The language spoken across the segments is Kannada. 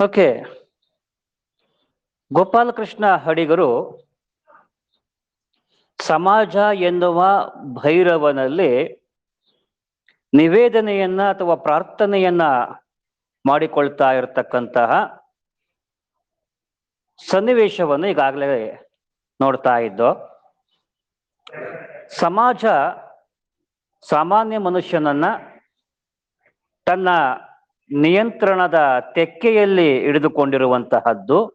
ಓಕೆ. ಗೋಪಾಲಕೃಷ್ಣ ಹಡಿಗರು ಸಮಾಜ ಎನ್ನುವ ಭೈರವನಲ್ಲಿ ನಿವೇದನೆಯನ್ನ ಅಥವಾ ಪ್ರಾರ್ಥನೆಯನ್ನ ಮಾಡಿಕೊಳ್ತಾ ಇರತಕ್ಕಂತಹ ಸನ್ನಿವೇಶವನ್ನು ಈಗಾಗಲೇ ನೋಡ್ತಾ ಇದ್ದೋ. ಸಮಾಜ ಸಾಮಾನ್ಯ ಮನುಷ್ಯನನ್ನ ತನ್ನ ನಿಯಂತ್ರಣದ ತೆಕ್ಕೆಯಲ್ಲಿ ಹಿಡಿದುಕೊಂಡಿರುವಂತಹದ್ದು.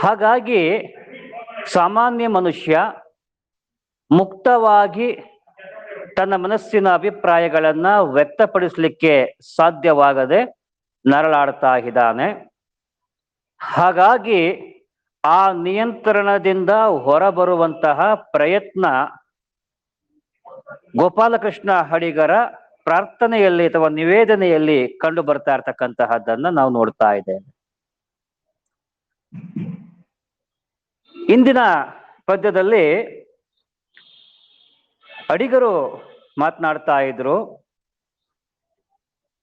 ಹಾಗಾಗಿ ಸಾಮಾನ್ಯ ಮನುಷ್ಯ ಮುಕ್ತವಾಗಿ ತನ್ನ ಮನಸ್ಸಿನ ಅಭಿಪ್ರಾಯಗಳನ್ನ ವ್ಯಕ್ತಪಡಿಸಲಿಕ್ಕೆ ಸಾಧ್ಯವಾಗದೆ ನರಳಾಡ್ತಾ ಇದ್ದಾನೆ. ಹಾಗಾಗಿ ಆ ನಿಯಂತ್ರಣದಿಂದ ಹೊರಬರುವಂತಹ ಪ್ರಯತ್ನ ಗೋಪಾಲಕೃಷ್ಣ ಹಡಿಗರ ಪ್ರಾರ್ಥನೆಯಲ್ಲಿ ಅಥವಾ ನಿವೇದನೆಯಲ್ಲಿ ಕಂಡು ಬರ್ತಾ ಇರ್ತಕ್ಕಂತಹದ್ದನ್ನ ನಾವು ನೋಡ್ತಾ ಇದ್ದೇವೆ. ಇಂದಿನ ಪದ್ಯದಲ್ಲಿ ಅಡಿಗರು ಮಾತನಾಡ್ತಾ ಇದ್ರು,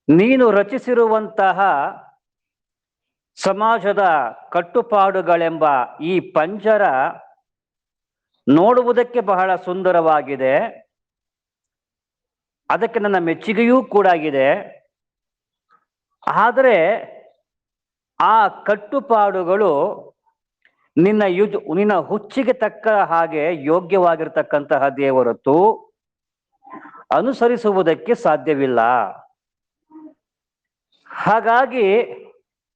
ನೀನು ರಚಿಸಿರುವಂತಹ ಸಮಾಜದ ಕಟ್ಟುಪಾಡುಗಳೆಂಬ ಈ ಪಂಜರ ನೋಡುವುದಕ್ಕೆ ಬಹಳ ಸುಂದರವಾಗಿದೆ. ಅದಕ್ಕೆ ನನ್ನ ಮೆಚ್ಚುಗೆಯೂ ಕೂಡ ಆಗಿದೆ ಆದರೆ ಆ ಕಟ್ಟುಪಾಡುಗಳು ನಿನ್ನ ಯುಜ್, ನಿನ್ನ ಹುಚ್ಚಿಗೆ ತಕ್ಕ ಹಾಗೆ ಯೋಗ್ಯವಾಗಿರ್ತಕ್ಕಂತಹ ದೇವರತ್ತು ಅನುಸರಿಸುವುದಕ್ಕೆ ಸಾಧ್ಯವಿಲ್ಲ. ಹಾಗಾಗಿ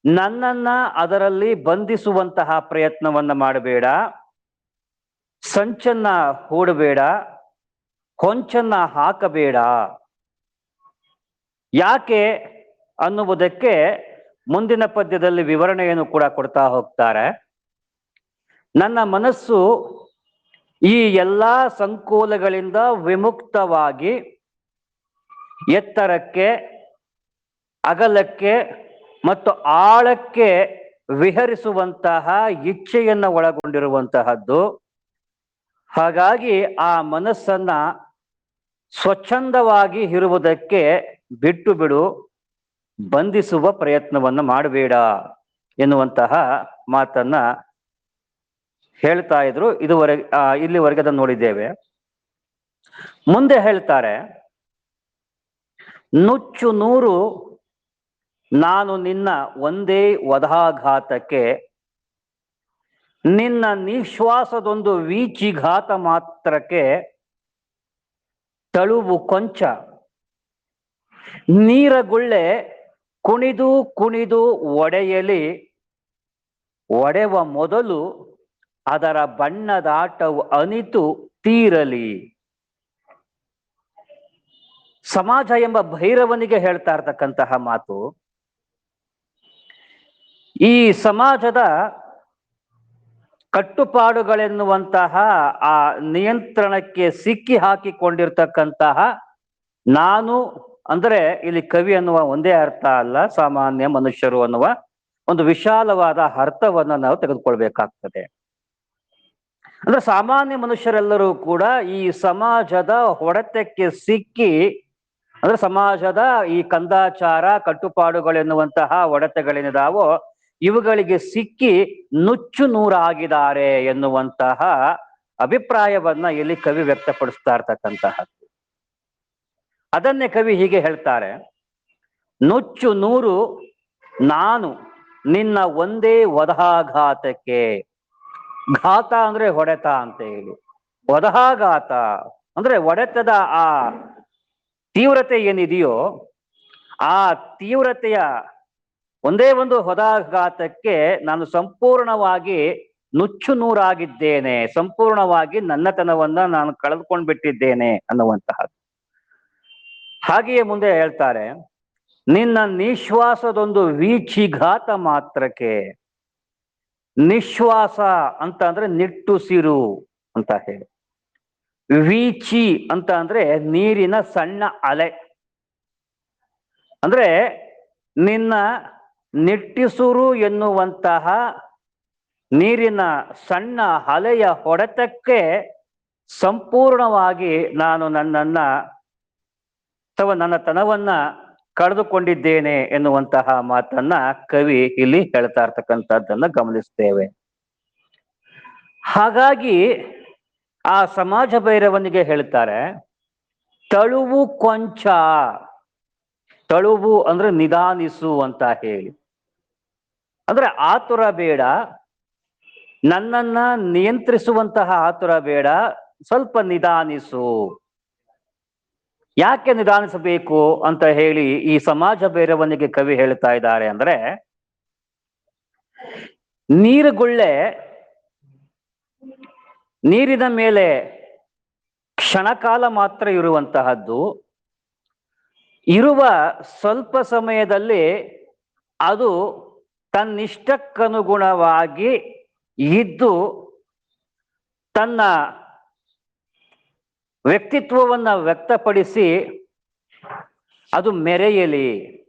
ನನ್ನನ್ನ ಅದರಲ್ಲಿ ಬಂಧಿಸುವಂತಹ ಪ್ರಯತ್ನವನ್ನ ಮಾಡಬೇಡ. ಸಂಚನ್ನ ಹೂಡಬೇಡ. ಹೊಂಚನ್ನ ಹಾಕಬೇಡ. ಯಾಕೆ ಅನ್ನುವುದಕ್ಕೆ ಮುಂದಿನ ಪದ್ಯದಲ್ಲಿ ವಿವರಣೆಯನ್ನು ಕೂಡ ಕೊಡ್ತಾ ಹೋಗ್ತಾರೆ. ನನ್ನ ಮನಸ್ಸು ಈ ಎಲ್ಲಾ ಸಂಕೋಲಗಳಿಂದ ವಿಮುಕ್ತವಾಗಿ ಎತ್ತರಕ್ಕೆ, ಅಗಲಕ್ಕೆ ಮತ್ತು ಆಳಕ್ಕೆ ವಿಹರಿಸುವಂತಹ ಇಚ್ಛೆಯನ್ನು ಒಳಗೊಂಡಿರುವಂತಹದ್ದು. ಹಾಗಾಗಿ ಆ ಮನಸ್ಸನ್ನ ಸ್ವಚ್ಛಂದವಾಗಿ ಇರುವುದಕ್ಕೆ ಬಿಟ್ಟು ಬಿಡು, ಬಂಧಿಸುವ ಪ್ರಯತ್ನವನ್ನು ಮಾಡಬೇಡ ಎನ್ನುವಂತಹ ಮಾತನ್ನ ಹೇಳ್ತಾ ಇದ್ರು. ಇದುವರೆಗೆ ಇಲ್ಲಿವರೆಗೆ ಅದನ್ನು ನೋಡಿದ್ದೇವೆ. ಮುಂದೆ ಹೇಳ್ತಾರೆ, ನುಚ್ಚು ನೂರು ನಾನು ನಿನ್ನ ಒಂದೇ ವಧಾಘಾತಕ್ಕೆ ನಿನ್ನ ನಿಶ್ವಾಸದೊಂದು ವೀಚಿಘಾತ ಮಾತ್ರಕ್ಕೆ ತಳುವು ಕೊಂಚ. ನೀರಗುಳ್ಳೆ ಕುಣಿದು ಕುಣಿದು ಒಡೆಯಲಿ. ಒಡೆವ ಮೊದಲು ಅದರ ಬಣ್ಣದಾಟವು ಅನಿತು ತೀರಲಿ. ಸಮಾಜ ಎಂಬ ಭೈರವನಿಗೆ ಹೇಳ್ತಾ ಇರ್ತಕ್ಕಂತಹ ಮಾತು. ಈ ಸಮಾಜದ ಕಟ್ಟುಪಾಡುಗಳೆನ್ನುವಂತಹ ಆ ನಿಯಂತ್ರಣಕ್ಕೆ ಸಿಕ್ಕಿ ಹಾಕಿಕೊಂಡಿರ್ತಕ್ಕಂತಹ ನಾನು ಅಂದ್ರೆ ಇಲ್ಲಿ ಕವಿ ಅನ್ನುವ ಒಂದೇ ಅರ್ಥ ಅಲ್ಲ, ಸಾಮಾನ್ಯ ಮನುಷ್ಯರು ಅನ್ನುವ ಒಂದು ವಿಶಾಲವಾದ ಅರ್ಥವನ್ನ ನಾವು ತೆಗೆದುಕೊಳ್ಬೇಕಾಗ್ತದೆ. ಅಂದ್ರೆ ಸಾಮಾನ್ಯ ಮನುಷ್ಯರೆಲ್ಲರೂ ಕೂಡ ಈ ಸಮಾಜದ ಹೊಡೆತಕ್ಕೆ ಸಿಕ್ಕಿ, ಅಂದ್ರೆ ಸಮಾಜದ ಈ ಕಂದಾಚಾರ, ಕಟ್ಟುಪಾಡುಗಳೆನ್ನುವಂತಹ ಹೊಡೆತಗಳೇನಿದಾವೋ ಇವುಗಳಿಗೆ ಸಿಕ್ಕಿ ನುಚ್ಚು ನೂರಾಗಿದ್ದಾರೆ ಎನ್ನುವಂತಹ ಅಭಿಪ್ರಾಯವನ್ನ ಇಲ್ಲಿ ಕವಿ ವ್ಯಕ್ತಪಡಿಸ್ತಾ ಇರ್ತಕ್ಕಂತಹದ್ದು. ಅದನ್ನೇ ಕವಿ ಹೀಗೆ ಹೇಳ್ತಾರೆ, ನುಚ್ಚು ನೂರು ನಾನು ನಿನ್ನ ಒಂದೇ ವಧಾಘಾತಕ್ಕೆ ಘಾತ ಅಂದ್ರೆ ಹೊಡೆತ ಅಂತ ಹೇಳಿ. ವಧಾಘಾತ ಅಂದ್ರೆ ಒಡೆತದ ಆ ತೀವ್ರತೆ ಏನಿದೆಯೋ ಆ ತೀವ್ರತೆಯ ಒಂದೇ ಒಂದು ಹೊದಾಘಾತಕ್ಕೆ ನಾನು ಸಂಪೂರ್ಣವಾಗಿ ನುಚ್ಚು ನೂರಾಗಿದ್ದೇನೆ, ಸಂಪೂರ್ಣವಾಗಿ ನನ್ನತನವನ್ನ ನಾನು ಕಳೆದುಕೊಂಡು ಬಿಟ್ಟಿದ್ದೇನೆ ಅನ್ನುವಂತಹದ್ದು. ಹಾಗೆಯೇ ಮುಂದೆ ಹೇಳ್ತಾರೆ, ನಿನ್ನ ನಿಶ್ವಾಸದೊಂದು ವೀಚಿಘಾತ ಮಾತ್ರಕ್ಕೆ ನಿಶ್ವಾಸ ಅಂತ ಅಂದ್ರೆ ನಿಟ್ಟುಸಿರು ಅಂತ ಹೇಳಿ. ವೀಚಿ ಅಂತ ಅಂದ್ರೆ ನೀರಿನ ಸಣ್ಣ ಅಲೆ. ಅಂದ್ರೆ ನಿನ್ನ ನಿಟ್ಟಿಸುರು ಎನ್ನುವಂತಹ ನೀರಿನ ಸಣ್ಣ ಅಲೆಯ ಹೊಡೆತಕ್ಕೆ ಸಂಪೂರ್ಣವಾಗಿ ನಾನು ನನ್ನನ್ನ ಅಥವಾ ನನ್ನ ತನವನ್ನ ಕಳೆದುಕೊಂಡಿದ್ದೇನೆ ಎನ್ನುವಂತಹ ಮಾತನ್ನ ಕವಿ ಇಲ್ಲಿ ಹೇಳ್ತಾ ಇರ್ತಕ್ಕಂಥದ್ದನ್ನ ಗಮನಿಸ್ತೇವೆ. ಹಾಗಾಗಿ ಆ ಸಮಾಜ ಭೈರವನಿಗೆ ಹೇಳ್ತಾರೆ, ತಳುವು ಕೊಂಚ, ತಳುವು ಅಂದ್ರೆ ನಿಧಾನಿಸು ಅಂತ ಹೇಳಿ. ಅಂದ್ರೆ ಆತುರ ಬೇಡ, ನನ್ನನ್ನ ನಿಯಂತ್ರಿಸುವಂತಹ ಆತುರ ಬೇಡ, ಸ್ವಲ್ಪ ನಿಧಾನಿಸು. ಯಾಕೆ ನಿಧಾನಿಸಬೇಕು ಅಂತ ಹೇಳಿ ಈ ಸಮಾಜ ಭೈರವನಿಗೆ ಕವಿ ಹೇಳ್ತಾ ಇದ್ದಾರೆ ಅಂದ್ರೆ, ನೀರುಗುಳ್ಳೆ ನೀರಿನ ಮೇಲೆ ಕ್ಷಣಕಾಲ ಮಾತ್ರ ಇರುವಂತಹದ್ದು, ಇರುವ ಸ್ವಲ್ಪ ಸಮಯದಲ್ಲಿ ಅದು ತನ್ನಿಷ್ಟಕ್ಕನುಗುಣವಾಗಿ ಇದ್ದು ತನ್ನ ವ್ಯಕ್ತಿತ್ವವನ್ನು ವ್ಯಕ್ತಪಡಿಸಿ ಅದು ಮೆರೆಯಲಿ.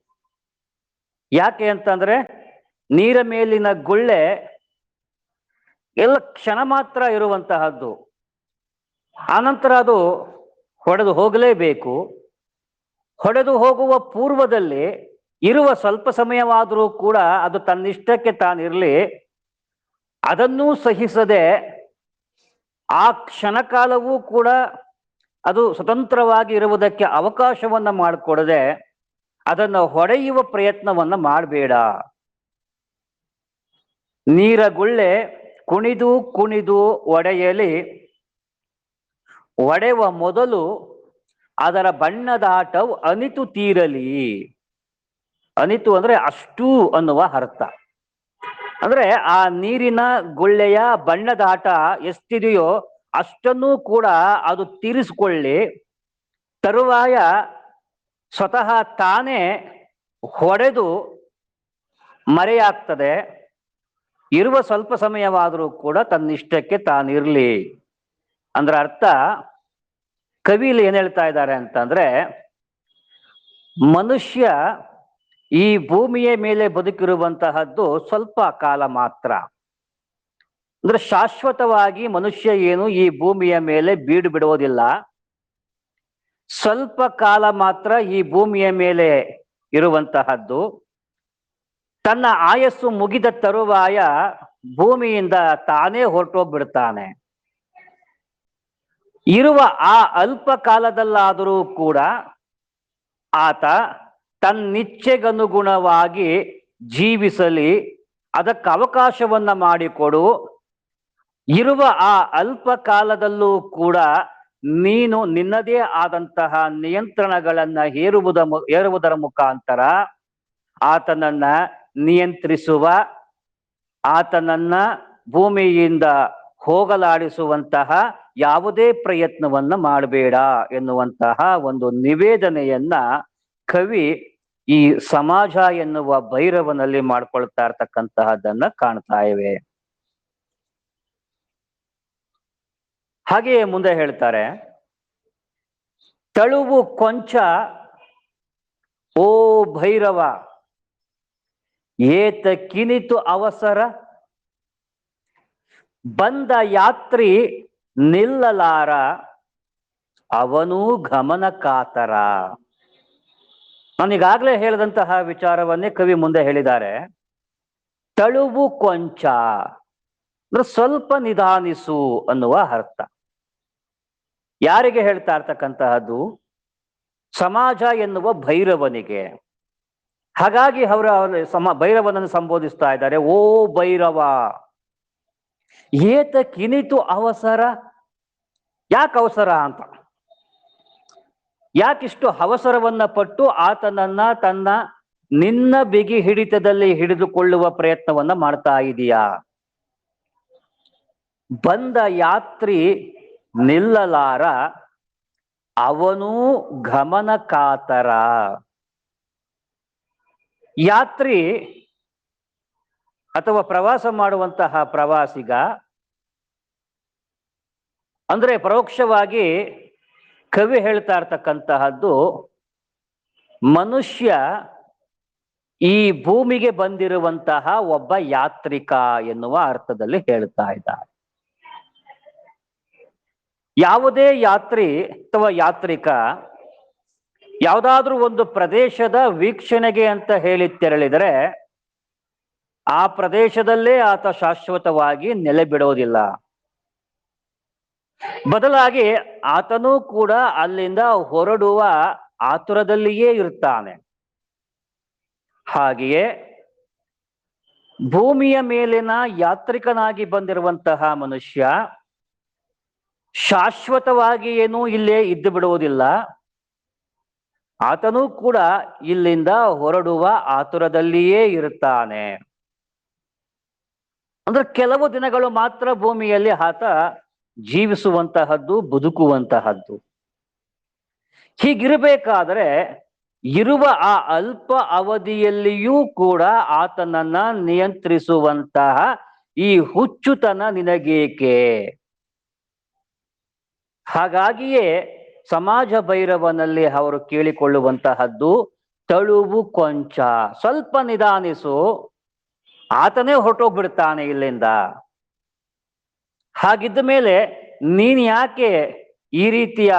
ಯಾಕೆ ಅಂತಂದ್ರೆ ನೀರ ಮೇಲಿನ ಗುಳ್ಳೆ ಎಲ್ಲ ಕ್ಷಣ ಮಾತ್ರ ಇರುವಂತಹದ್ದು. ಆನಂತರ ಅದು ಹೊಡೆದು ಹೋಗಲೇಬೇಕು. ಹೊಡೆದು ಹೋಗುವ ಪೂರ್ವದಲ್ಲಿ ಇರುವ ಸ್ವಲ್ಪ ಸಮಯವಾದರೂ ಕೂಡ ಅದು ತನ್ನಿಷ್ಟಕ್ಕೆ ತಾನಿರಲಿ, ಅದನ್ನೂ ಸಹಿಸದೆ ಆ ಕ್ಷಣಕಾಲವೂ ಕೂಡ ಅದು ಸ್ವತಂತ್ರವಾಗಿ ಇರುವುದಕ್ಕೆ ಅವಕಾಶವನ್ನ ಮಾಡಿಕೊಡದೆ ಅದನ್ನು ಹೊಡೆಯುವ ಪ್ರಯತ್ನವನ್ನ ಮಾಡಬೇಡ. ನೀರ ಗುಳ್ಳೆ ಕುಣಿದು ಕುಣಿದು ಒಡೆಯಲಿ, ಒಡೆವ ಮೊದಲು ಅದರ ಬಣ್ಣದಾಟವು ಅನಿತು ತೀರಲಿ. ಅನಿತು ಅಂದ್ರೆ ಅಷ್ಟು ಅನ್ನುವ ಅರ್ಥ. ಅಂದ್ರೆ ಆ ನೀರಿನ ಗುಳ್ಳೆಯ ಬಣ್ಣದ ಆಟ ಎಷ್ಟಿದೆಯೋ ಅಷ್ಟನ್ನೂ ಕೂಡ ಅದು ತೀರಿಸಿಕೊಳ್ಳಿ. ತರುವಾಯ ಸ್ವತಃ ತಾನೇ ಹೊಡೆದು ಮರೆಯಾಗ್ತದೆ. ಇರುವ ಸ್ವಲ್ಪ ಸಮಯವಾದರೂ ಕೂಡ ತನ್ನಿಷ್ಟಕ್ಕೆ ತಾನಿರಲಿ. ಅಂದ್ರೆ ಅರ್ಥ, ಕವಿಲಿ ಏನ್ ಹೇಳ್ತಾ ಇದ್ದಾರೆ ಅಂತಂದ್ರೆ, ಮನುಷ್ಯ ಈ ಭೂಮಿಯ ಮೇಲೆ ಬದುಕಿರುವಂತಹದ್ದು ಸ್ವಲ್ಪ ಕಾಲ ಮಾತ್ರ. ಅಂದ್ರೆ ಶಾಶ್ವತವಾಗಿ ಮನುಷ್ಯ ಏನು ಈ ಭೂಮಿಯ ಮೇಲೆ ಬೀಡು ಬಿಡುವುದಿಲ್ಲ. ಸ್ವಲ್ಪ ಕಾಲ ಮಾತ್ರ ಈ ಭೂಮಿಯ ಮೇಲೆ ಇರುವಂತಹದ್ದು. ತನ್ನ ಆಯಸ್ಸು ಮುಗಿದ ತರುವಾಯ ಭೂಮಿಯಿಂದ ತಾನೇ ಹೊರಟೋಗ್ಬಿಡ್ತಾನೆ. ಇರುವ ಆ ಅಲ್ಪ ಕಾಲದಲ್ಲಾದರೂ ಕೂಡ ಆತ ತನ್ನಿಚ್ಛೆಗನುಗುಣವಾಗಿ ಜೀವಿಸಲಿ, ಅದಕ್ಕೆ ಅವಕಾಶವನ್ನ ಮಾಡಿಕೊಡು. ಇರುವ ಆ ಅಲ್ಪ ಕಾಲದಲ್ಲೂ ಕೂಡ ನೀನು ನಿನ್ನದೇ ಆದಂತಹ ನಿಯಂತ್ರಣಗಳನ್ನ ಹೇರುವುದ ಹೇರುವುದರ ಮುಖಾಂತರ ಆತನನ್ನ ನಿಯಂತ್ರಿಸುವ, ಆತನನ್ನ ಭೂಮಿಯಿಂದ ಹೋಗಲಾಡಿಸುವಂತಹ ಯಾವುದೇ ಪ್ರಯತ್ನವನ್ನ ಮಾಡಬೇಡ ಎನ್ನುವಂತಹ ಒಂದು ನಿವೇದನೆಯನ್ನ ಕವಿ ಈ ಸಮಾಜ ಎನ್ನುವ ಭೈರವನಲ್ಲಿ ಮಾಡ್ಕೊಳ್ತಾ ಇರ್ತಕ್ಕಂತಹದ್ದನ್ನ ಕಾಣ್ತಾ ಇವೆ. ಹಾಗೆಯೇ ಮುಂದೆ ಹೇಳ್ತಾರೆ, ತಳುವು ಕೊಂಚ, ಓ ಭೈರವ, ಏತ ಕಿನಿತು ಅವಸರ, ಬಂದ ಯಾತ್ರಿ ನಿಲ್ಲಲಾರ, ಅವನೂ ಗಮನ ಕಾತರ ನಾನೀಗಾಗಲೇ ಹೇಳಿದಂತಹ ವಿಚಾರವನ್ನೇ ಕವಿ ಮುಂದೆ ಹೇಳಿದ್ದಾರೆ. ತಳುವು ಕೊಂಚ, ಅಂದ್ರೆ ಸ್ವಲ್ಪ ನಿಧಾನಿಸು ಅನ್ನುವ ಅರ್ಥ. ಯಾರಿಗೆ ಹೇಳ್ತಾ ಇರ್ತಕ್ಕಂತಹದ್ದು? ಸಮಾಜ ಎನ್ನುವ ಭೈರವನಿಗೆ. ಹಾಗಾಗಿ ಅವರ ಸಮ ಭೈರವನನ್ನು ಸಂಬೋಧಿಸ್ತಾ ಇದ್ದಾರೆ. ಓ ಭೈರವ, ಏತ ಕಿನಿತು ಅವಸರ? ಯಾಕೆ ಅವಸರ ಅಂತ? ಯಾಕಿಷ್ಟು ಅವಸರವನ್ನ ಪಟ್ಟು ಆತನನ್ನ ತನ್ನ ನಿನ್ನ ಬಿಗಿ ಹಿಡಿತದಲ್ಲಿ ಹಿಡಿದುಕೊಳ್ಳುವ ಪ್ರಯತ್ನವನ್ನ ಮಾಡ್ತಾ ಇದೀಯಾ? ಬಂದ ಯಾತ್ರಿ ನಿಲ್ಲಲಾರ, ಅವನೂ ಗಮನ ಕಾತರ ಯಾತ್ರಿ ಅಥವಾ ಪ್ರವಾಸ ಮಾಡುವಂತಹ ಪ್ರವಾಸಿಗ, ಅಂದ್ರೆ ಪರೋಕ್ಷವಾಗಿ ಕವಿ ಹೇಳ್ತಾ ಇರ್ತಕ್ಕಂತಹದ್ದು, ಮನುಷ್ಯ ಈ ಭೂಮಿಗೆ ಬಂದಿರುವಂತಹ ಒಬ್ಬ ಯಾತ್ರಿಕ ಎನ್ನುವ ಅರ್ಥದಲ್ಲಿ ಹೇಳ್ತಾ ಇದ್ದಾರೆ ಯಾವುದೇ ಯಾತ್ರಿ ಅಥವಾ ಯಾತ್ರಿಕ ಯಾವುದಾದ್ರೂ ಒಂದು ಪ್ರದೇಶದ ವೀಕ್ಷಣೆಗೆ ಅಂತ ಹೇಳಿ ತೆರಳಿದರೆ, ಆ ಪ್ರದೇಶದಲ್ಲೇ ಆತ ಶಾಶ್ವತವಾಗಿ ನೆಲೆ ಬಿಡೋದಿಲ್ಲ. ಬದಲಾಗಿ ಆತನೂ ಕೂಡ ಅಲ್ಲಿಂದ ಹೊರಡುವ ಆತುರದಲ್ಲಿಯೇ ಇರ್ತಾನೆ ಹಾಗೆಯೇ ಭೂಮಿಯ ಮೇಲಿನ ಯಾತ್ರಿಕನಾಗಿ ಬಂದಿರುವಂತಹ ಮನುಷ್ಯ ಶಾಶ್ವತವಾಗಿ ಏನೂ ಇಲ್ಲೇ ಇದ್ದು ಬಿಡುವುದಿಲ್ಲ. ಆತನೂ ಕೂಡ ಇಲ್ಲಿಂದ ಹೊರಡುವ ಆತುರದಲ್ಲಿಯೇ ಇರುತ್ತಾನೆ. ಅಂದ್ರೆ ಕೆಲವು ದಿನಗಳು ಮಾತ್ರ ಭೂಮಿಯಲ್ಲಿ ಆತ ಜೀವಿಸುವಂತಹದ್ದು, ಬದುಕುವಂತಹದ್ದು. ಹೀಗಿರಬೇಕಾದ್ರೆ ಇರುವ ಆ ಅಲ್ಪ ಅವಧಿಯಲ್ಲಿಯೂ ಕೂಡ ಆತನನ್ನ ನಿಯಂತ್ರಿಸುವಂತಹ ಈ ಹುಚ್ಚುತನ ನಿನಗೇಕೆ? ಹಾಗಾಗಿಯೇ ಸಮಾಜ ಭೈರವನಲ್ಲಿ ಅವರು ಕೇಳಿಕೊಳ್ಳುವಂತಹದ್ದು, ತಳುವು ಕೊಂಚ. ಸ್ವಲ್ಪ ನಿಧಾನಿಸು. ಆತನೇ ಹೊರಟೋಗ್ಬಿಡ್ತಾನೆ ಇಲ್ಲಿಂದ. ಹಾಗಿದ್ದ ಮೇಲೆ ನೀನ್ ಯಾಕೆ ಈ ರೀತಿಯ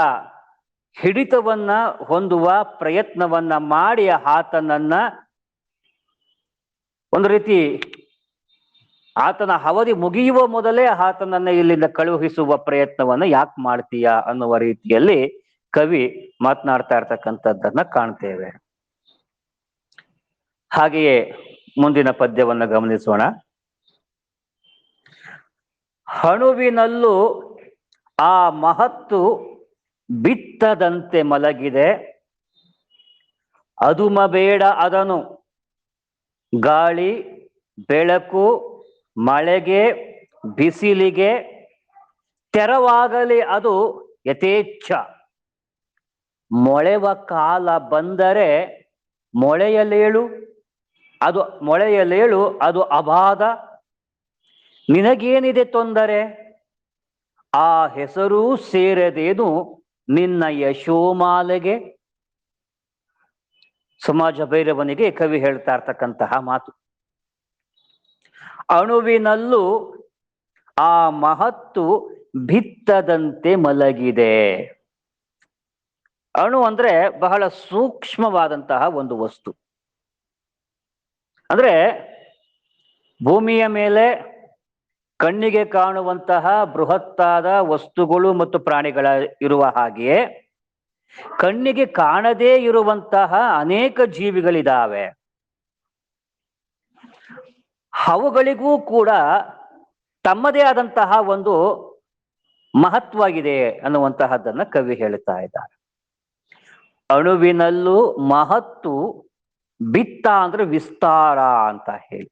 ಹಿಡಿತವನ್ನ ಹೊಂದುವ ಪ್ರಯತ್ನವನ್ನ ಮಾಡಿ ಆತನನ್ನ ಒಂದು ರೀತಿ ಆತನ ಅವಧಿ ಮುಗಿಯುವ ಮೊದಲೇ ಆತನನ್ನ ಇಲ್ಲಿಂದ ಕಳುಹಿಸುವ ಪ್ರಯತ್ನವನ್ನ ಯಾಕೆ ಮಾಡ್ತೀಯ ಅನ್ನುವ ರೀತಿಯಲ್ಲಿ ಕವಿ ಮಾತನಾಡ್ತಾ ಇರ್ತಕ್ಕಂಥದ್ದನ್ನ ಕಾಣ್ತೇವೆ. ಹಾಗೆಯೇ ಮುಂದಿನ ಪದ್ಯವನ್ನ ಗಮನಿಸೋಣ. ಹಣುವಿನಲ್ಲೂ ಆ ಮಹತ್ತು ಬಿತ್ತದಂತೆ ಮಲಗಿದೆ. ಅದುಮ ಬೇಡ ಅದನು. ಗಾಳಿ, ಬೆಳಕು, ಮಳೆಗೆ, ಬಿಸಿಲಿಗೆ, ತೆರವಾಗಲಿ ಅದು ಯಥೇಚ್ಛ. ಮೊಳೆವ ಕಾಲ ಬಂದರೆ ಮೊಳೆಯಲೇಳು ಅದು ಮೊಳೆಯಲೇಳು ಅದು ಅಬಾಧ. ನಿನಗೇನಿದೆ ತೊಂದರೆ? ಆ ಹೆಸರೂ ಸೇರದೇನು ನಿನ್ನ ಯಶೋಮಾಲೆಗೆ? ಸಮಾಜ ಭೈರವನಿಗೆ ಕವಿ ಹೇಳ್ತಾ ಇರ್ತಕ್ಕಂತಹ ಮಾತು. ಅಣುವಿನಲ್ಲೂ ಆ ಮಹತ್ತು ಬಿತ್ತದಂತೆ ಮಲಗಿದೆ. ಅಣು ಅಂದ್ರೆ ಬಹಳ ಸೂಕ್ಷ್ಮವಾದಂತಹ ಒಂದು ವಸ್ತು. ಅಂದ್ರೆ ಭೂಮಿಯ ಮೇಲೆ ಕಣ್ಣಿಗೆ ಕಾಣುವಂತಹ ಬೃಹತ್ತಾದ ವಸ್ತುಗಳು ಮತ್ತು ಪ್ರಾಣಿಗಳ ಇರುವ ಹಾಗೆಯೇ ಕಣ್ಣಿಗೆ ಕಾಣದೇ ಇರುವಂತಹ ಅನೇಕ ಜೀವಿಗಳಿದಾವೆ. ಅವುಗಳಿಗೂ ಕೂಡ ತಮ್ಮದೇ ಆದಂತಹ ಒಂದು ಮಹತ್ವ ಇದೆ ಅನ್ನುವಂತಹದ್ದನ್ನ ಕವಿ ಹೇಳ್ತಾ ಇದ್ದಾರೆ. ಅಣುವಿನಲ್ಲೂ ಮಹತ್ತು ಬಿತ್ತ ಅಂದ್ರೆ ವಿಸ್ತಾರ ಅಂತ ಹೇಳಿ.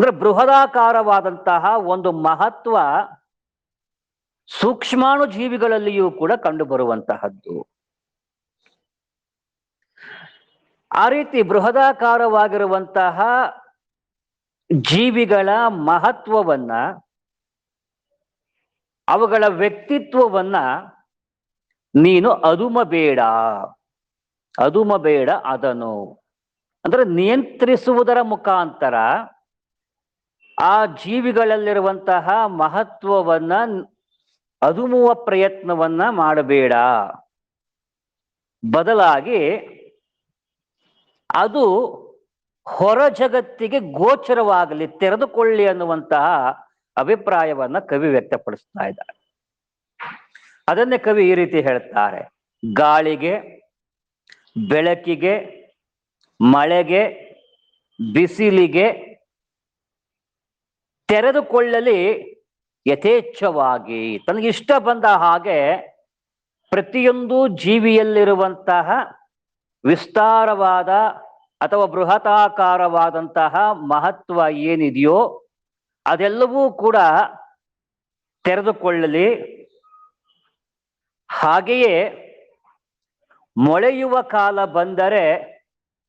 ಅಂದ್ರೆ ಬೃಹದಾಕಾರವಾದಂತಹ ಒಂದು ಮಹತ್ವ ಸೂಕ್ಷ್ಮಾಣು ಜೀವಿಗಳಲ್ಲಿಯೂ ಕೂಡ ಕಂಡು ಬರುವಂತಹದ್ದು ಆ ರೀತಿ ಬೃಹದಾಕಾರವಾಗಿರುವಂತಹ ಜೀವಿಗಳ ಮಹತ್ವವನ್ನ, ಅವುಗಳ ವ್ಯಕ್ತಿತ್ವವನ್ನ ನೀನು ಅದುಮ ಬೇಡ ಅದುಮ ಬೇಡ ಅದನ್ನು. ಅಂದ್ರೆ ನಿಯಂತ್ರಿಸುವುದರ ಮುಖಾಂತರ ಆ ಜೀವಿಗಳಲ್ಲಿರುವಂತಹ ಮಹತ್ವವನ್ನ ಅದುಮುವ ಪ್ರಯತ್ನವನ್ನ ಮಾಡಬೇಡ. ಬದಲಾಗಿ ಅದು ಹೊರ ಜಗತ್ತಿಗೆ ಗೋಚರವಾಗಲಿ, ತೆರೆದುಕೊಳ್ಳಿ ಅನ್ನುವಂತಹ ಅಭಿಪ್ರಾಯವನ್ನ ಕವಿ ವ್ಯಕ್ತಪಡಿಸ್ತಾ ಇದ್ದಾರೆ. ಅದನ್ನೇ ಕವಿ ಈ ರೀತಿ ಹೇಳ್ತಾರೆ. ಗಾಳಿಗೆ, ಬೆಳಕಿಗೆ, ಮಳೆಗೆ, ಬಿಸಿಲಿಗೆ ತೆರೆದುಕೊಳ್ಳಲಿ ಯಥೇಚ್ಛವಾಗಿ. ತನಗಿಷ್ಟ ಬಂದ ಹಾಗೆ ಪ್ರತಿಯೊಂದು ಜೀವಿಯಲ್ಲಿರುವಂತಹ ವಿಸ್ತಾರವಾದ ಅಥವಾ ಬೃಹತಾಕಾರವಾದಂತಹ ಮಹತ್ವ ಏನಿದೆಯೋ ಅದೆಲ್ಲವೂ ಕೂಡ ತೆರೆದುಕೊಳ್ಳಲಿ. ಹಾಗೆಯೇ ಮೊಳೆಯುವ ಕಾಲ ಬಂದರೆ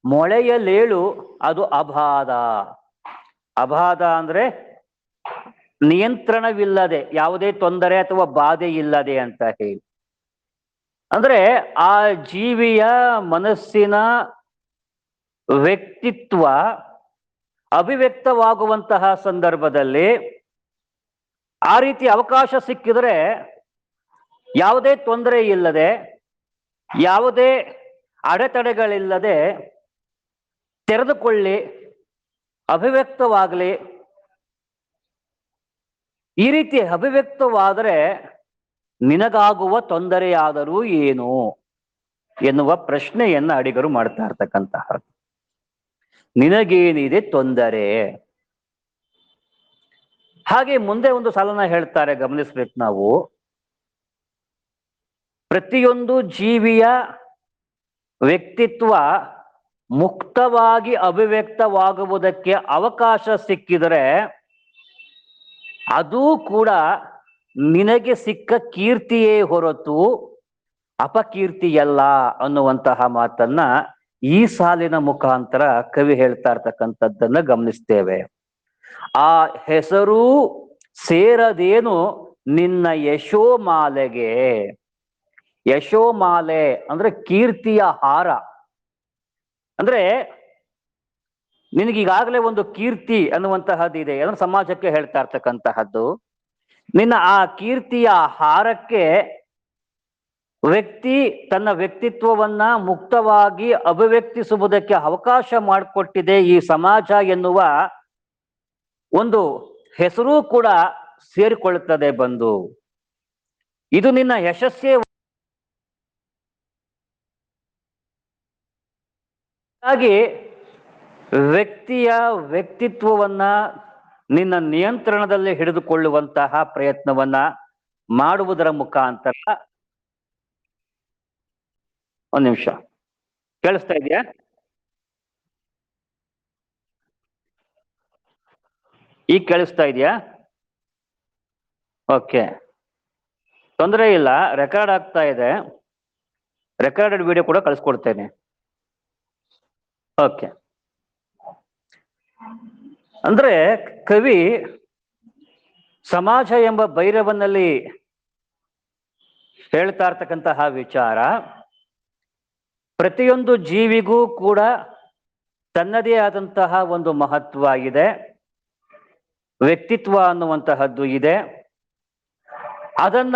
ಮೊಳೆಯಲೇಳು ಅದು ಅಬಾಧ. ಅಬಾಧ ಅಂದ್ರೆ ನಿಯಂತ್ರಣವಿಲ್ಲದೆ, ಯಾವುದೇ ತೊಂದರೆ ಅಥವಾ ಬಾಧೆ ಇಲ್ಲದೆ ಅಂತ ಹೇಳಿ. ಅಂದ್ರೆ ಆ ಜೀವಿಯ ಮನಸ್ಸಿನ ವ್ಯಕ್ತಿತ್ವ ಅಭಿವ್ಯಕ್ತವಾಗುವಂತಹ ಸಂದರ್ಭದಲ್ಲಿ ಆ ರೀತಿ ಅವಕಾಶ ಸಿಕ್ಕಿದರೆ ಯಾವುದೇ ತೊಂದರೆ ಇಲ್ಲದೆ, ಯಾವುದೇ ಅಡೆತಡೆಗಳಿಲ್ಲದೆ ತೆರೆದುಕೊಳ್ಳಿ, ಅಭಿವ್ಯಕ್ತವಾಗಲಿ ಈ ರೀತಿ ಅಭಿವ್ಯಕ್ತವಾದರೆ ನಿನಗಾಗುವ ತೊಂದರೆಯಾದರೂ ಏನು ಎನ್ನುವ ಪ್ರಶ್ನೆಯನ್ನ ಅಡಿಗರು ಮಾಡ್ತಾ ಇರ್ತಕ್ಕಂತಹ ನಿನಗೇನಿದೆ ತೊಂದರೆ? ಹಾಗೆ ಮುಂದೆ ಒಂದು ಸಾಲನ ಹೇಳ್ತಾರೆ, ಗಮನಿಸ್ಬೇಕು ನಾವು. ಪ್ರತಿಯೊಂದು ಜೀವಿಯ ವ್ಯಕ್ತಿತ್ವ ಮುಕ್ತವಾಗಿ ಅಭಿವ್ಯಕ್ತವಾಗುವುದಕ್ಕೆ ಅವಕಾಶ ಸಿಕ್ಕಿದರೆ ಅದೂ ಕೂಡ ನಿನಗೆ ಸಿಕ್ಕ ಕೀರ್ತಿಯೇ ಹೊರತು ಅಪಕೀರ್ತಿಯಲ್ಲ ಅನ್ನುವಂತಹ ಮಾತನ್ನ ಈ ಸಾಲಿನ ಮುಖಾಂತರ ಕವಿ ಹೇಳ್ತಾ ಇರ್ತಕ್ಕಂಥದ್ದನ್ನ ಗಮನಿಸ್ತೇವೆ. ಆ ಹೆಸರು ಸೇರದೇನು ನಿನ್ನ ಯಶೋಮಾಲೆಗೆ. ಯಶೋಮಾಲೆ ಅಂದ್ರೆ ಕೀರ್ತಿಯ ಹಾರ. ಅಂದ್ರೆ ನಿನಗೀಗಾಗಲೇ ಒಂದು ಕೀರ್ತಿ ಅನ್ನುವಂತಹದ್ದು ಇದೆ. ಅಂದ್ರೆ ಸಮಾಜಕ್ಕೆ ಹೇಳ್ತಾ ಇರ್ತಕ್ಕಂತಹದ್ದು. ನಿನ್ನ ಆ ಕೀರ್ತಿಯ ಹಾರಕ್ಕೆ ವ್ಯಕ್ತಿ ತನ್ನ ವ್ಯಕ್ತಿತ್ವವನ್ನ ಮುಕ್ತವಾಗಿ ಅಭಿವ್ಯಕ್ತಿಸುವುದಕ್ಕೆ ಅವಕಾಶ ಮಾಡಿಕೊಟ್ಟಿದೆ ಈ ಸಮಾಜ ಎನ್ನುವ ಒಂದು ಹೆಸರು ಕೂಡ ಸೇರಿಕೊಳ್ಳುತ್ತದೆ ಬಂದು. ಇದು ನಿನ್ನ ಯಶಸ್ಸೇ ಹಾಗಾಗಿ ವ್ಯಕ್ತಿಯ ವ್ಯಕ್ತಿತ್ವವನ್ನ ನಿನ್ನ ನಿಯಂತ್ರಣದಲ್ಲಿ ಹಿಡಿದುಕೊಳ್ಳುವಂತಹ ಪ್ರಯತ್ನವನ್ನ ಮಾಡುವುದರ ಮುಖಾಂತರ ಒಂದ್ ನಿಮಿಷ. ಕೇಳಿಸ್ತಾ ಇದೆಯಾ? ಈಗ ಕೇಳಿಸ್ತಾ ಇದೆಯಾ? ಓಕೆ. ತೊಂದರೆ ಇಲ್ಲ ರೆಕಾರ್ಡ್ ಆಗ್ತಾ ಇದೆ. ರೆಕಾರ್ಡೆಡ್ ವಿಡಿಯೋ ಕೂಡ ಕಳಿಸ್ಕೊಡ್ತೇನೆ. ಓಕೆ. ಅಂದ್ರೆ ಕವಿ ಸಮಾಜ ಎಂಬ ಭೈರವನಲ್ಲಿ ಹೇಳ್ತಾ ಇರ್ತಕ್ಕಂತಹ ವಿಚಾರ, ಪ್ರತಿಯೊಂದು ಜೀವಿಗೂ ಕೂಡ ತನ್ನದೇ ಆದಂತಹ ಒಂದು ಮಹತ್ವ ಇದೆ, ವ್ಯಕ್ತಿತ್ವ ಅನ್ನುವಂತಹದ್ದು ಇದೆ. ಅದನ್ನ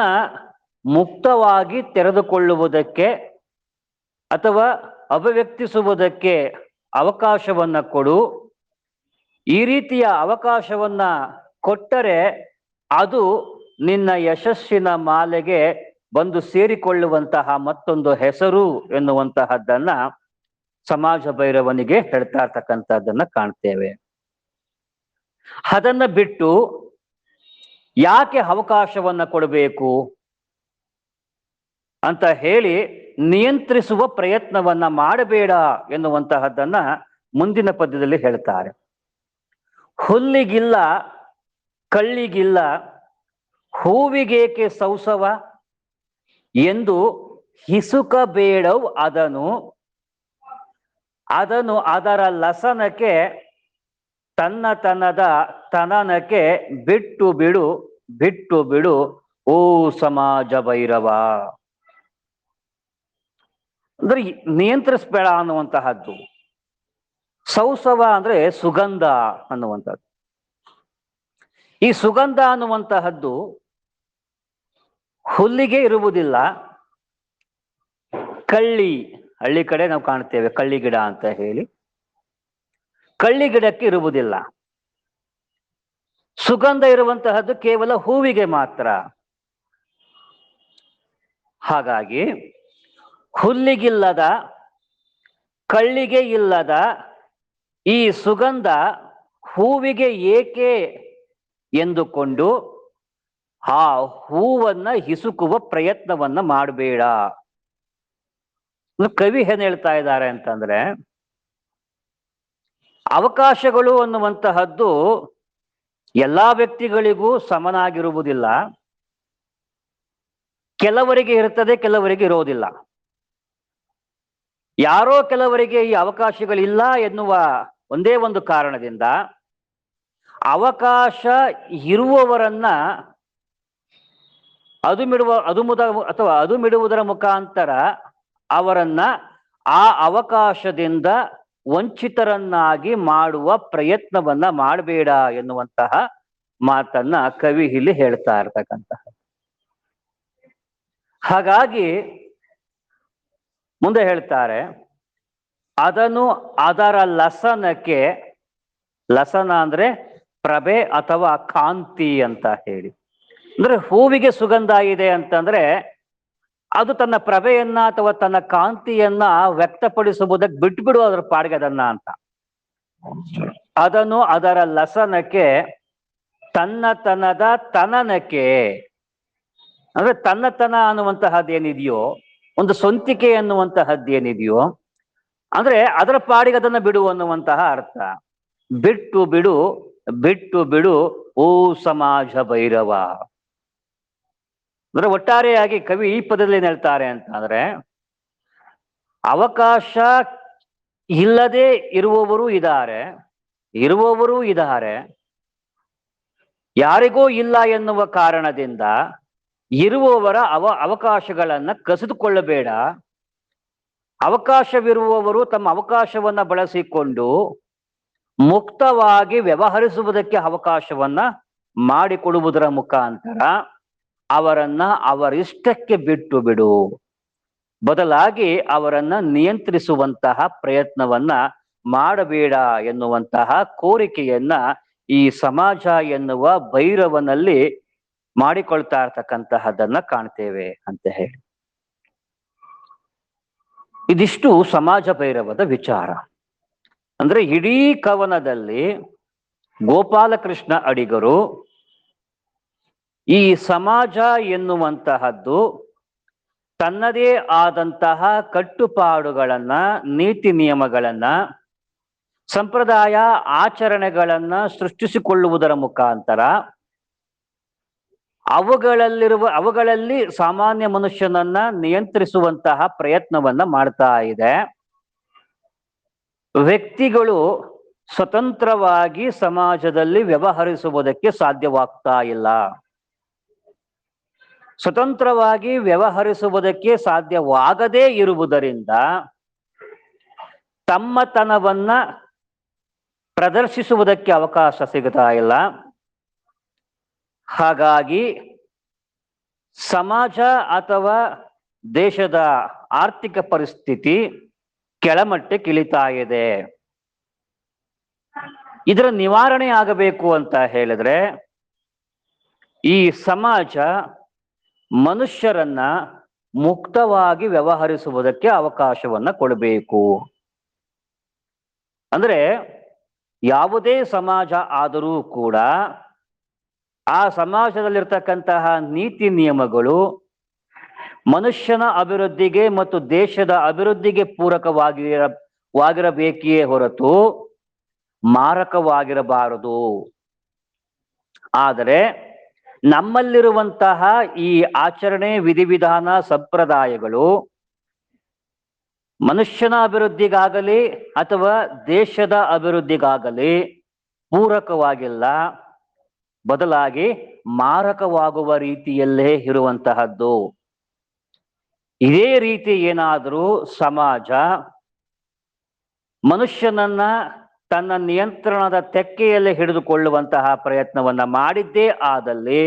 ಮುಕ್ತವಾಗಿ ತೆರೆದುಕೊಳ್ಳುವುದಕ್ಕೆ ಅಥವಾ ಅಭಿವ್ಯಕ್ತಿಸುವುದಕ್ಕೆ ಅವಕಾಶವನ್ನ ಕೊಡು. ಈ ರೀತಿಯ ಅವಕಾಶವನ್ನ ಕೊಟ್ಟರೆ ಅದು ನಿನ್ನ ಯಶಸ್ಸಿನ ಮಾಲೆಗೆ ಬಂದು ಸೇರಿಕೊಳ್ಳುವಂತಹ ಮತ್ತೊಂದು ಹೆಸರು ಎನ್ನುವಂತಹದ್ದನ್ನ ಸಮಾಜ ಭೈರವನಿಗೆ ಹೇಳ್ತಾ ಇರ್ತಕ್ಕಂಥದ್ದನ್ನ ಕಾಣ್ತೇವೆ. ಅದನ್ನ ಬಿಟ್ಟು ಯಾಕೆ ಅವಕಾಶವನ್ನ ಕೊಡಬೇಕು? ಅಂತ ಹೇಳಿ ನಿಯಂತ್ರಿಸುವ ಪ್ರಯತ್ನವನ್ನ ಮಾಡಬೇಡ ಎನ್ನುವಂತಹದ್ದನ್ನ ಮುಂದಿನ ಪದ್ಯದಲ್ಲಿ ಹೇಳ್ತಾರೆ. ಹುಲ್ಲಿಗಿಲ್ಲ, ಕಳ್ಳಿಗಿಲ್ಲ, ಹೂವಿಗೇಕೆ ಸೌಸವ? ಎಂದು ಹಿಸುಕಬೇಡವು ಅದನು. ಅದನು ಅದರ ಲಸನಕ್ಕೆ ತನ್ನತನದ ತನನಕ್ಕೆ ಬಿಟ್ಟು ಬಿಡು ಬಿಟ್ಟು ಬಿಡು, ಓ ಸಮಾಜ ಭೈರವ. ಅಂದ್ರೆ ನಿಯಂತ್ರಿಸ್ಬೇಡ ಅನ್ನುವಂತಹದ್ದು. ಸೌಸವ ಅಂದ್ರೆ ಸುಗಂಧ ಅನ್ನುವಂಥದ್ದು. ಈ ಸುಗಂಧ ಅನ್ನುವಂತಹದ್ದು ಹುಲ್ಲಿಗೆ ಇರುವುದಿಲ್ಲ. ಕಳ್ಳಿ, ಹಳ್ಳಿ ಕಡೆ ನಾವು ಕಾಣ್ತೇವೆ ಕಳ್ಳಿ ಗಿಡ ಅಂತ ಹೇಳಿ. ಕಳ್ಳಿ ಗಿಡಕ್ಕೆ ಇರುವುದಿಲ್ಲ. ಸುಗಂಧ ಇರುವಂತಹದ್ದು ಕೇವಲ ಹೂವಿಗೆ ಮಾತ್ರ. ಹಾಗಾಗಿ ಹುಲ್ಲಿಗಿಲ್ಲದ, ಕಳ್ಳಿಗೆ ಇಲ್ಲದ ಈ ಸುಗಂಧ ಹೂವಿಗೆ ಏಕೆ ಎಂದುಕೊಂಡು ಆ ಹೂವನ್ನ ಹಿಸುಕುವ ಪ್ರಯತ್ನವನ್ನ ಮಾಡಬೇಡ. ಕವಿ ಏನ್ ಹೇಳ್ತಾ ಇದ್ದಾರೆ ಅಂತಂದ್ರೆ, ಅವಕಾಶಗಳು ಅನ್ನುವಂತಹದ್ದು ಎಲ್ಲಾ ವ್ಯಕ್ತಿಗಳಿಗೂ ಸಮನಾಗಿರುವುದಿಲ್ಲ. ಕೆಲವರಿಗೆ ಇರ್ತದೆ, ಕೆಲವರಿಗೆ ಇರೋದಿಲ್ಲ. ಯಾರೋ ಕೆಲವರಿಗೆ ಈ ಅವಕಾಶಗಳಿಲ್ಲ ಎನ್ನುವ ಒಂದೇ ಒಂದು ಕಾರಣದಿಂದ ಅವಕಾಶ ಇರುವವರನ್ನ ಅದುಮಿಡುವ, ಅದುಮುದ, ಅಥವಾ ಅದುಮಿಡುವುದರ ಮುಖಾಂತರ ಅವರನ್ನ ಆ ಅವಕಾಶದಿಂದ ವಂಚಿತರನ್ನಾಗಿ ಮಾಡುವ ಪ್ರಯತ್ನವನ್ನ ಮಾಡಬೇಡ ಎನ್ನುವಂತಹ ಮಾತನ್ನ ಕವಿ ಇಲ್ಲಿ ಹೇಳ್ತಾ ಇರ್ತಕ್ಕಂತಹ ಹಾಗಾಗಿ ಮುಂದೆ ಹೇಳ್ತಾರೆ ಅದನ್ನು ಅದರ ಲಸನಕ್ಕೆ, ಲಸನ ಅಂದ್ರೆ ಪ್ರಭೆ ಅಥವಾ ಕಾಂತಿ ಅಂತ ಹೇಳಿ. ಅಂದ್ರೆ ಹೂವಿಗೆ ಸುಗಂಧ ಇದೆ ಅಂತಂದ್ರೆ ಅದು ತನ್ನ ಪ್ರಭೆಯನ್ನ ಅಥವಾ ತನ್ನ ಕಾಂತಿಯನ್ನ ವ್ಯಕ್ತಪಡಿಸುವುದಕ್ಕೆ ಬಿಟ್ಬಿಡು ಅದರ ಪಾಡಿಗೆ ಅದನ್ನ ಅಂತ. ಅದನ್ನು ಅದರ ಲಸನಕ್ಕೆ, ತನ್ನತನದ ತನನಕ್ಕೆ, ಅಂದ್ರೆ ತನ್ನತನ ಅನ್ನುವಂತಹದ್ದೇನಿದೆಯೋ, ಒಂದು ಸ್ವಂತಿಕೆ ಅನ್ನುವಂತಹದ್ದೇನಿದೆಯೋ ಅಂದ್ರೆ ಅದರ ಪಾಡಿಗೆ ಅದನ್ನ ಬಿಡು ಅನ್ನುವಂತಹ ಅರ್ಥ. ಬಿಟ್ಟು ಬಿಡು ಬಿಟ್ಟು ಬಿಡು, ಓ ಸಮಾಜ ಭೈರವ. ಅಂದ್ರೆ ಒಟ್ಟಾರೆಯಾಗಿ ಕವಿ ಈ ಪದದಲ್ಲಿ ಏನು ಹೇಳ್ತಾರೆ ಅಂತ ಅಂದ್ರೆ ಅವಕಾಶ ಇಲ್ಲದೆ ಇರುವವರು ಇದ್ದಾರೆ ಇರುವವರು ಇದ್ದಾರೆ, ಯಾರಿಗೂ ಇಲ್ಲ ಎನ್ನುವ ಕಾರಣದಿಂದ ಇರುವವರ ಅವ ಅವಕಾಶಗಳನ್ನ ಕಸಿದುಕೊಳ್ಳಬೇಡ. ಅವಕಾಶವಿರುವವರು ತಮ್ಮ ಅವಕಾಶವನ್ನ ಬಳಸಿಕೊಂಡು ಮುಕ್ತವಾಗಿ ವ್ಯವಹರಿಸುವುದಕ್ಕೆ ಅವಕಾಶವನ್ನ ಮಾಡಿಕೊಡುವುದರ ಮುಖಾಂತರ ಅವರನ್ನ ಅವರಿಷ್ಟಕ್ಕೆ ಬಿಟ್ಟು ಬಿಡು. ಬದಲಾಗಿ ಅವರನ್ನ ನಿಯಂತ್ರಿಸುವಂತಹ ಪ್ರಯತ್ನವನ್ನ ಮಾಡಬೇಡ ಎನ್ನುವಂತಹ ಕೋರಿಕೆಯನ್ನ ಈ ಸಮಾಜ ಎನ್ನುವ ಭೈರವನಲ್ಲಿ ಮಾಡಿಕೊಳ್ತಾ ಇರ್ತಕ್ಕಂತಹದನ್ನ ಕಾಣ್ತೇವೆ ಅಂತ ಹೇಳಿ. ಇದಿಷ್ಟು ಸಮಾಜ ಭೈರವದ ವಿಚಾರ. ಅಂದ್ರೆ ಇಡೀ ಕವನದಲ್ಲಿ ಗೋಪಾಲಕೃಷ್ಣ ಅಡಿಗರು ಈ ಸಮಾಜ ಎನ್ನುವಂತಹದ್ದು ತನ್ನದೇ ಆದಂತಹ ಕಟ್ಟುಪಾಡುಗಳನ್ನ, ನೀತಿ ನಿಯಮಗಳನ್ನ, ಸಂಪ್ರದಾಯ ಆಚರಣೆಗಳನ್ನ ಸೃಷ್ಟಿಸಿಕೊಳ್ಳುವುದರ ಮುಖಾಂತರ ಅವುಗಳಲ್ಲಿರುವ, ಅವುಗಳಲ್ಲಿ ಸಾಮಾನ್ಯ ಮನುಷ್ಯನನ್ನ ನಿಯಂತ್ರಿಸುವಂತಹ ಪ್ರಯತ್ನವನ್ನ ಮಾಡ್ತಾ ಇದೆ. ವ್ಯಕ್ತಿಗಳು ಸ್ವತಂತ್ರವಾಗಿ ಸಮಾಜದಲ್ಲಿ ವ್ಯವಹರಿಸುವುದಕ್ಕೆ ಸಾಧ್ಯವಾಗ್ತಾ ಇಲ್ಲ. ಸ್ವತಂತ್ರವಾಗಿ ವ್ಯವಹರಿಸುವುದಕ್ಕೆ ಸಾಧ್ಯವಾಗದೇ ಇರುವುದರಿಂದ ತಮ್ಮತನವನ್ನ ಪ್ರದರ್ಶಿಸುವುದಕ್ಕೆ ಅವಕಾಶ ಸಿಗುತ್ತಾ ಇಲ್ಲ. ಹಾಗಾಗಿ ಸಮಾಜ ಅಥವಾ ದೇಶದ ಆರ್ಥಿಕ ಪರಿಸ್ಥಿತಿ ಕೆಳಮಟ್ಟಕ್ಕೆ ಇಳಿತಾ ಇದೆ. ಇದರ ನಿವಾರಣೆ ಆಗಬೇಕು ಅಂತ ಹೇಳಿದ್ರೆ ಈ ಸಮಾಜ ಮನುಷ್ಯರನ್ನ ಮುಕ್ತವಾಗಿ ವ್ಯವಹರಿಸುವುದಕ್ಕೆ ಅವಕಾಶವನ್ನ ಕೊಡಬೇಕು. ಅಂದ್ರೆ ಯಾವುದೇ ಸಮಾಜ ಆದರೂ ಕೂಡ ಆ ಸಮಾಜದಲ್ಲಿರ್ತಕ್ಕಂತಹ ನೀತಿ ನಿಯಮಗಳು ಮನುಷ್ಯನ ಅಭಿವೃದ್ಧಿಗೆ ಮತ್ತು ದೇಶದ ಅಭಿವೃದ್ಧಿಗೆ ಪೂರಕವಾಗಿರ, ವಾಗಿರಬೇಕಿಯೇ ಹೊರತು ಮಾರಕವಾಗಿರಬಾರದು. ಆದರೆ ನಮ್ಮಲ್ಲಿರುವಂತಹ ಈ ಆಚರಣೆ ವಿಧಿವಿಧಾನ ಸಂಪ್ರದಾಯಗಳು ಮನುಷ್ಯನ ಅಭಿವೃದ್ಧಿಗಾಗಲಿ ಅಥವಾ ದೇಶದ ಅಭಿವೃದ್ಧಿಗಾಗಲಿ ಪೂರಕವಾಗಿಲ್ಲ. ಬದಲಾಗಿ ಮಾರಕವಾಗುವ ರೀತಿಯಲ್ಲೇ ಇರುವಂತಹದ್ದು. ಇದೇ ರೀತಿ ಏನಾದರೂ ಸಮಾಜ ಮನುಷ್ಯನನ್ನ ತನ್ನ ನಿಯಂತ್ರಣದ ತೆಕ್ಕೆಯಲ್ಲಿ ಹಿಡಿದುಕೊಳ್ಳುವಂತಹ ಪ್ರಯತ್ನವನ್ನ ಮಾಡಿದ್ದೇ ಆದಲ್ಲಿ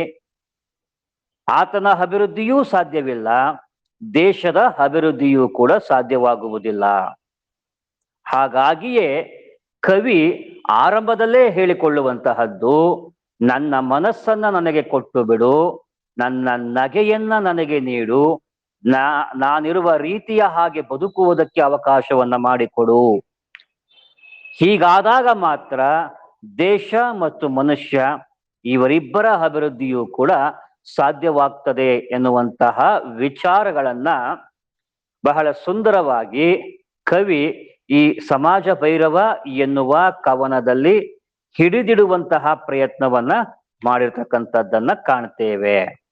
ಆತನ ಅಭಿವೃದ್ಧಿಯೂ ಸಾಧ್ಯವಿಲ್ಲ, ದೇಶದ ಅಭಿವೃದ್ಧಿಯೂ ಕೂಡ ಸಾಧ್ಯವಾಗುವುದಿಲ್ಲ. ಹಾಗಾಗಿಯೇ ಕವಿ ಆರಂಭದಲ್ಲೇ ಹೇಳಿಕೊಳ್ಳುವಂತಹದ್ದು ನನ್ನ ಮನಸ್ಸನ್ನ ನನಗೆ ಕೊಟ್ಟು ಬಿಡು, ನನ್ನ ನಗೆಯನ್ನ ನನಗೆ ನೀಡು, ನಾ, ನಾನಿರುವ ರೀತಿಯ ಹಾಗೆ ಬದುಕುವುದಕ್ಕೆ ಅವಕಾಶವನ್ನ ಮಾಡಿಕೊಡು. ಹೀಗಾದಾಗ ಮಾತ್ರ ದೇಶ ಮತ್ತು ಮನುಷ್ಯ ಇವರಿಬ್ಬರ ಅಭಿವೃದ್ಧಿಯೂ ಕೂಡ ಸಾಧ್ಯವಾಗ್ತದೆ ಎನ್ನುವಂತಹ ವಿಚಾರಗಳನ್ನ ಬಹಳ ಸುಂದರವಾಗಿ ಕವಿ ಈ ಸಮಾಜ ಭೈರವ ಎನ್ನುವ ಕವನದಲ್ಲಿ ಹಿಡಿದಿಡುವಂತಹ ಪ್ರಯತ್ನವನ್ನ ಮಾಡಿರ್ತಕ್ಕಂಥದ್ದನ್ನ ಕಾಣ್ತೇವೆ.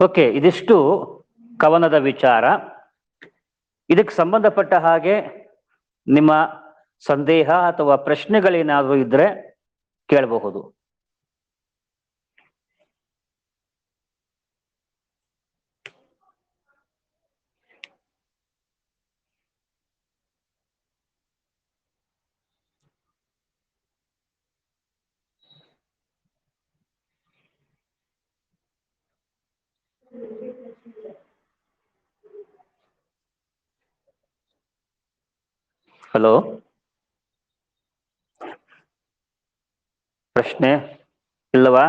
ಓಕೆ, ಇದಿಷ್ಟು ಕವನದ ವಿಚಾರ. ಇದಕ್ಕೆ ಸಂಬಂಧಪಟ್ಟ ಹಾಗೆ ನಿಮ್ಮ ಸಂದೇಹ ಅಥವಾ ಪ್ರಶ್ನೆಗಳೇನಾದರೂ ಇದ್ರೆ ಕೇಳಬಹುದು. ಹಲೋ? ಪ್ರಶ್ನೆ ಇಲ್ಲವಾ?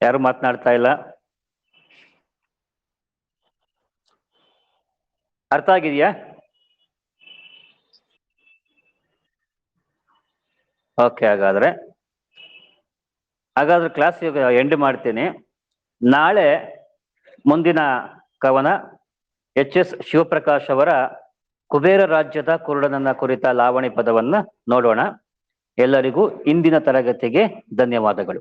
ಯಾರು ಮಾತನಾಡ್ತಾ ಇಲ್ಲ? ಅರ್ಥ ಆಗಿದೆಯಾ? ಓಕೆ ಹಾಗಾದ್ರೆ ಹಾಗಾದ್ರೆ ಕ್ಲಾಸ್ ಎಂಡ್ ಮಾಡ್ತೀನಿ. ನಾಳೆ ಮುಂದಿನ ಕವನ ಎಚ್ ಎಸ್ ಶಿವಪ್ರಕಾಶ್ ಅವರ ಕುಬೇರ ರಾಜ್ಯದ ಕುರುಡನನ್ನ ಕುರಿತ ಲಾವಣಿ ಪದವನ್ನ ನೋಡೋಣ. ಎಲ್ಲರಿಗೂ ಇಂದಿನ ತರಗತಿಗೆ ಧನ್ಯವಾದಗಳು.